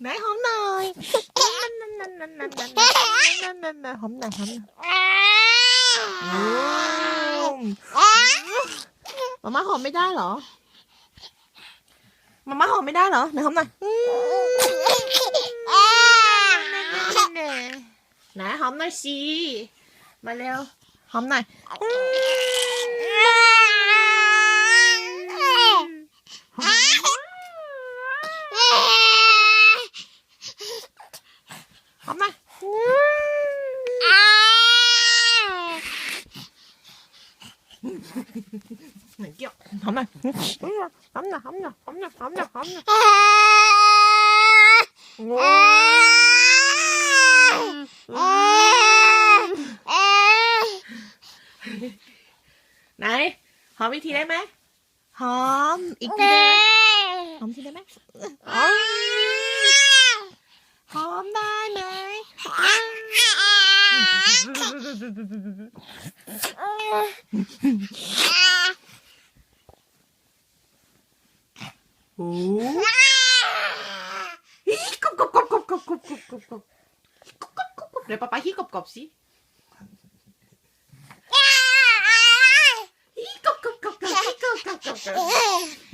ไหนหอมหน่อยหอมหน่อยหอมหน่อยมามาหอมไม่ได้เหรอมามาหอมไม่ได้เหรอไหนหอมหน่อย ไหนหอมหน่อยสิมาเร็วหอมหน่อยอืมหอมหน่อยไหนเกี่ยวหอมหน่อยหอมหน่อยหอมหน่อยหอมหน่อยหอมหน่อยหอมหน่อย ไหน หอมอีกทีได้ไหมหอมอีกทีได้ไหมหอมทีได้ไหมหอมได้ไหมโอ้ฮิกบกบกบกบกบกบกบกบกบกบกบกบเดี๋ยวป๊าป๊าฮิกบกบสิ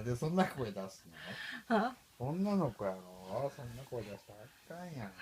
なんでそんな声出すの？女の子やろ？そんな声出したらあかんやん